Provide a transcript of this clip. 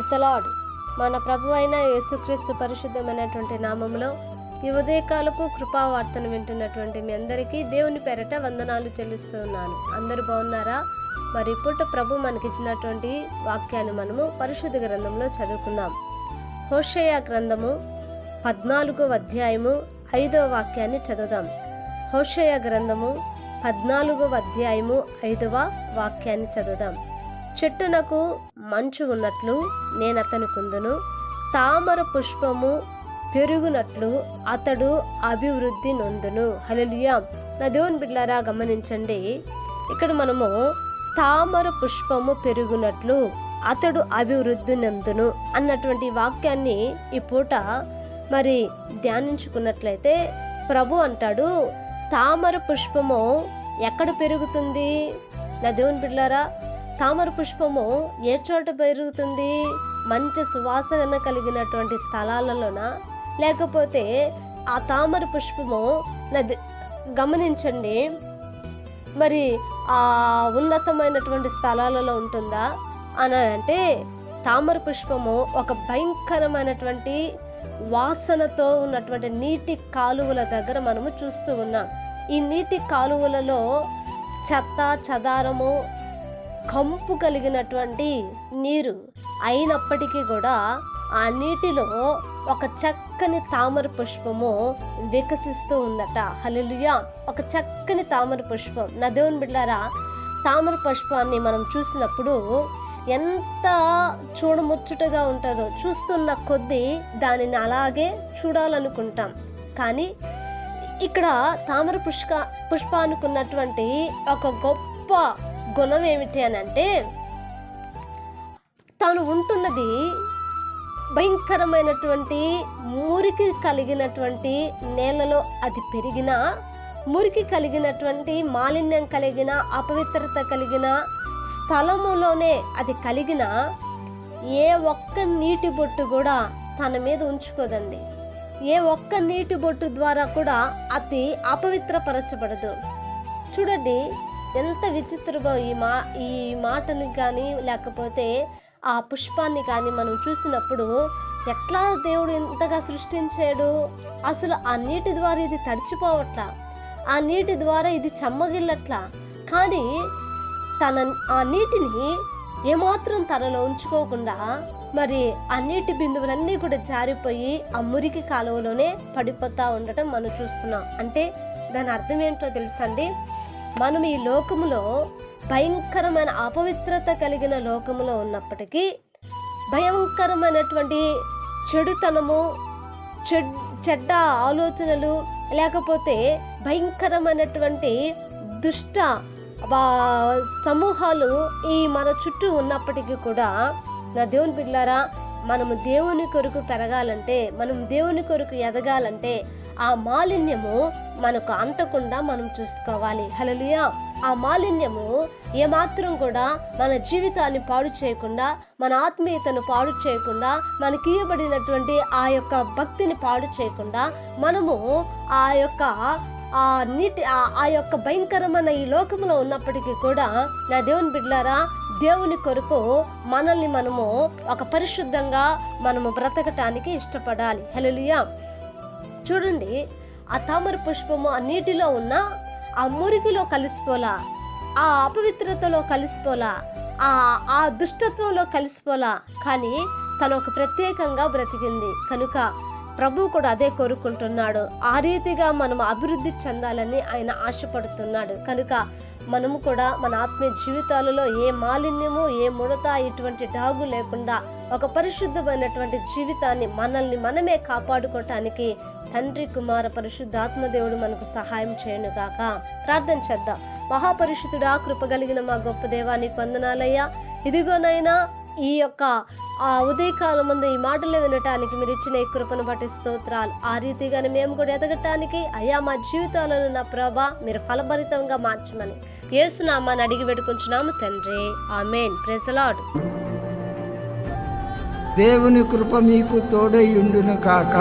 Lord మన ప్రభు అయిన యేసుక్రీస్తు పరిశుద్ధమైనటువంటి నామంలో ఈ ఉదయకాలపు కృపావార్తను వింటున్నటువంటి మీ అందరికీ దేవుని పేరట వందనాలు చెల్లిస్తూ ఉన్నాను. అందరూ బాగున్నారా? మరి ఇప్పుడు ప్రభు మనకిచ్చినటువంటి వాక్యాన్ని మనము పరిశుద్ధ గ్రంథంలో చదువుకుందాం. హోషయ గ్రంథము పద్నాలుగో అధ్యాయము ఐదవ వాక్యాన్ని చదువుదాం. హోషయ గ్రంథము పద్నాలుగో అధ్యాయము ఐదవ వాక్యాన్ని చదువుదాం. చెట్టునకు మంచు ఉన్నట్లు నేను అతని కుందును. తామర పుష్పము పెరుగునట్లు అతడు అభివృద్ధి నొందును. హలలియా నా దేవుని బిడ్డారా గమనించండి. ఇక్కడ మనము తామర పుష్పము పెరుగునట్లు అతడు అభివృద్ధి నందును అన్నటువంటి వాక్యాన్ని ఈ పూట మరి ధ్యానించుకున్నట్లయితే ప్రభు అంటాడు తామర పుష్పము ఎక్కడ పెరుగుతుంది? నా దేవుని బిడ్డారా తామర పుష్పము ఏ చోట పెరుగుతుంది మంచి సువాసన కలిగినటువంటి స్థలాలలోన. లేకపోతే ఆ తామర పుష్పము నది గమనించండి. మరి ఆ ఉన్నతమైనటువంటి స్థలాలలో ఉంటుందా? అని అంటే తామర పుష్పము ఒక భయంకరమైనటువంటి వాసనతో ఉన్నటువంటి నీటి కాలువల దగ్గర మనము చూస్తూ ఉన్నాం. ఈ నీటి కాలువలలో చెత్త చదారము కంపు కలిగినటువంటి నీరు అయినప్పటికీ కూడా ఆ నీటిలో ఒక చక్కని తామర పుష్పము వికసిస్తూ ఉందట. హలలుయా ఒక చక్కని తామర పుష్పం. నా దేవుని బిడ్డారా తామర పుష్పాన్ని మనం చూసినప్పుడు ఎంత చూడముచ్చటగా ఉంటుందో చూస్తున్న కొద్దీ దానిని అలాగే చూడాలనుకుంటాం. కానీ ఇక్కడ తామర పుష్క పుష్పానికి ఉన్నటువంటి ఒక గొప్ప గుణం ఏమిటి అని అంటే తాను ఉంటున్నది భయంకరమైనటువంటి మురికి కలిగినటువంటి నేలలో అది పెరిగిన మురికి కలిగినటువంటి మాలిన్యం కలిగిన అపవిత్రత కలిగిన స్థలములోనే అది కలిగిన ఏ ఒక్క నీటి బొట్టు కూడా తన మీద ఉంచుకోదండి. ఏ ఒక్క నీటి బొట్టు ద్వారా కూడా అతి అపవిత్రపరచబడదు. చూడండి ఎంత విచిత్రమో ఈ మా ఈ మాటని కానీ లేకపోతే ఆ పుష్పాన్ని కానీ మనం చూసినప్పుడు ఎట్లా దేవుడు ఇంతగా సృష్టించాడు? అసలు ఆ నీటి ద్వారా ఇది తడిచిపోవట్లా? ఆ నీటి ద్వారా ఇది చెమ్మగిల్లట్లా? కానీ తన ఆ నీటిని ఏమాత్రం తనలో ఉంచుకోకుండా మరి ఆ నీటి బిందువులన్నీ కూడా జారిపోయి ఆ మురికి కాలువలోనే పడిపోతా ఉండటం మనం చూస్తున్నాం. అంటే దాని అర్థం ఏంటో తెలుసండి మనం ఈ లోకములో భయంకరమైన అపవిత్రత కలిగిన లోకములో ఉన్నప్పటికీ భయంకరమైనటువంటి చెడుతనము చెడ్ చెడ్డ ఆలోచనలు లేకపోతే భయంకరమైనటువంటి దుష్ట వా- సమూహాలు ఈ మన చుట్టూ ఉన్నప్పటికీ కూడా నా దేవుని బిడ్డారా మనము దేవుని కొరకు పెరగాలంటే మనం దేవుని కొరకు ఎదగాలంటే ఆ మాలిన్యము మనకు అంటకుండా మనం చూసుకోవాలి. హలలియా ఆ మాలిన్యము ఏమాత్రం కూడా మన జీవితాన్ని పాడు చేయకుండా మన ఆత్మీయతను పాడు చేయకుండా మనకి ఇవ్వబడినటువంటి ఆ యొక్క భక్తిని పాడు చేయకుండా మనము ఆ యొక్క ఆ నీటి ఆ- యొక్క భయంకరమైన ఈ లోకంలో ఉన్నప్పటికీ కూడా నా దేవుని బిడ్లారా దేవుని కొరకు మనల్ని మనము ఒక పరిశుద్ధంగా మనము బ్రతకటానికి ఇష్టపడాలి. హెలలియా చూడండి ఆ తామర పుష్పము ఆ నీటిలో ఉన్న ఆ మురికిలో కలిసిపోలా ఆ అపవిత్రతలో కలిసిపోలా ఆ ఆ దుష్టత్వంలో కలిసిపోలా. కానీ తను ఒక ప్రత్యేకంగా బ్రతికింది. కనుక ప్రభు కూడా అదే కోరుకుంటున్నాడు. ఆ రీతిగా మనం అభివృద్ధి చెందాలని ఆయన ఆశపడుతున్నాడు. కనుక మనము కూడా మన ఆత్మీయ జీవితాలలో ఏ మాలిన్యము ఏ ముడత ఇటువంటి డాగు లేకుండా ఒక పరిశుద్ధమైనటువంటి జీవితాన్ని మనల్ని మనమే కాపాడుకోవటానికి తండ్రి కుమార పరిశుద్ధాత్మదేవుడు మనకు సహాయం చేయను గాక ప్రార్థన చేద్దాం. మహాపరిశుద్ధుడా కృపగలిగిన మా గొప్ప దేవానికి వందనాలయ్యా. ఇదిగోనైనా ఈ యొక్క ఆ ఉదయకాలం ముందు ఈ మాటలు వినటానికి మీరు ఇచ్చిన ఈ కృపను బట్టి స్తోత్రాలు. ఆ రీతిగానే మేము కూడా ఎదగటానికి అయ్యా మా జీవితాలను నా ప్రభా మీరు ఫలభరితంగా మార్చమని ఏసునామాని అడిగి పెట్టుకుంటున్నాము తండ్రి. ఆమెన్. ప్రెసలాడు దేవుని కృప మీకు తోడై ఉండును కాక.